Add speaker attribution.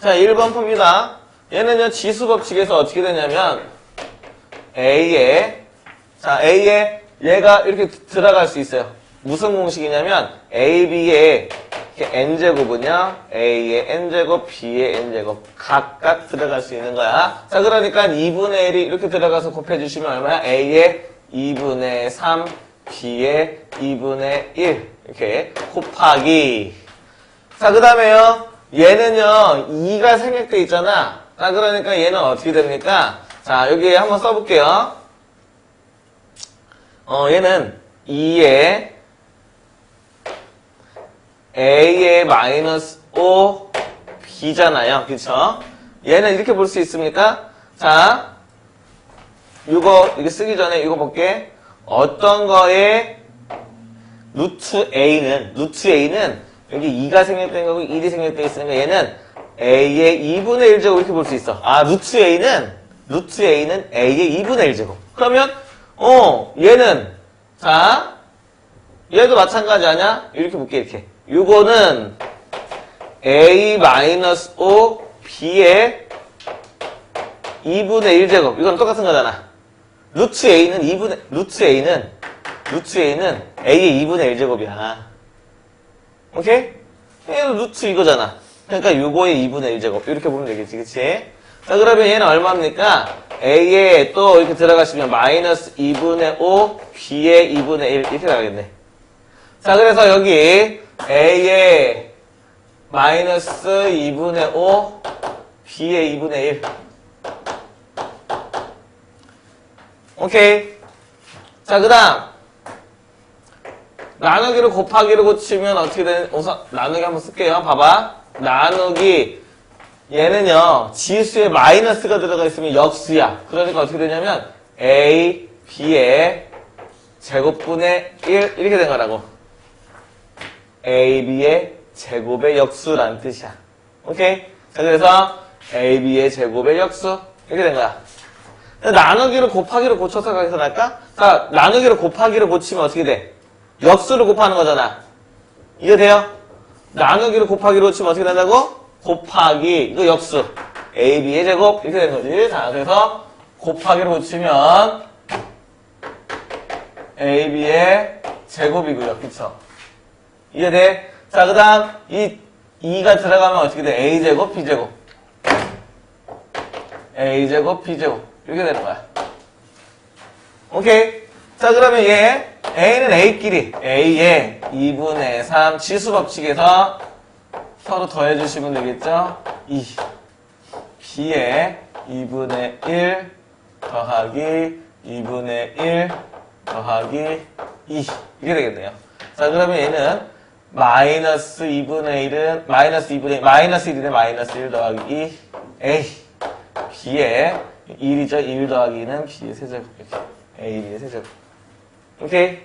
Speaker 1: 자, 1번 풉니다. 얘는요, 지수 법칙에서 어떻게 되냐면, A에, 자, A에 얘가 이렇게 들어갈 수 있어요. 무슨 공식이냐면, A, B에 이렇게 N제곱은요, A의 N제곱, B의 N제곱. 각각 들어갈 수 있는 거야. 자, 그러니까 2분의 1이 이렇게 들어가서 곱해주시면 얼마야? A의 2분의 3, B의 2분의 1. 이렇게 곱하기. 자, 그 다음에요. 얘는요, 2가 생략돼 있잖아. 자, 그러니까 얘는 어떻게 됩니까? 자, 여기 한번 써볼게요. 어, 얘는 2에 A의 마이너스 5 B잖아요. 그쵸? 얘는 이렇게 볼 수 있습니까? 자, 이거, 이거 쓰기 전에 이거 볼게. 어떤 거에 루트 A는, 루트 A는 여기 2가 생략된 거고 1이 생략되어 있으니까 얘는 A의 2분의 1제곱 이렇게 볼 수 있어. 아, 루트 A는, 루트 A는 A의 2분의 1제곱. 그러면, 어, 얘는, 자, 얘도 마찬가지 아냐? 이렇게 볼게, 이렇게. 요거는 A-5, B의 2분의 1제곱. 이건 똑같은 거잖아. 루트 A는 2분의, 루트 A는, 루트 A는 A의 2분의 1제곱이야. 오케이? 얘는 루트 이거잖아. 그러니까 요거의 2분의 1제곱. 이렇게 보면 되겠지, 그치? 자, 그러면 얘는 얼마입니까? A에 또 이렇게 들어가시면 마이너스 2분의 5, B의 2분의 1 이렇게 나가겠네. 자, 그래서 여기 A의 마이너스 2분의 5, B의 2분의 1. 오케이. 자, 그 다음. 나누기를 곱하기로 고치면 어떻게 되는, 우선 나누기 한번 쓸게요. 봐봐. 나누기, 얘는요, 지수에 마이너스가 들어가 있으면 역수야. 그러니까 어떻게 되냐면, A, B의 제곱분의 1, 이렇게 된 거라고. A, B의 제곱의 역수라는 뜻이야. 오케이? 자, 그래서 A, B의 제곱의 역수. 이렇게 된 거야. 나누기를 곱하기로 고쳐서 날까? 자, 나누기를 곱하기로 고치면 어떻게 돼? 역수를 곱하는 거잖아. 이해돼요? 나누기를 곱하기로 고치면 어떻게 된다고? 곱하기, 이거 역수. A, B의 제곱, 이렇게 되는 거지. 자, 그래서 곱하기로 고치면 A, B의 제곱이고요. 그쵸? 이해돼? 자, 그 다음, 이 2가 들어가면 어떻게 돼? A제곱, B제곱. A제곱, B제곱. 이렇게 되는 거야. 오케이. 자, 그러면 얘, A는 A끼리, A의 2분의 3 지수 법칙에서 서로 더해주시면 되겠죠? 2. B의 2분의 1 더하기 2분의 1 더하기 2. 이게 되겠네요. 자, 그러면 얘는 마이너스 2분의 1은, 마이너스 2분의 1, 마이너스 1이네, 마이너스 1 더하기 2, A. B의 1이죠. 1 더하기 2는 B의 세제곱. 이렇게. A, B의 세제곱. 오케이?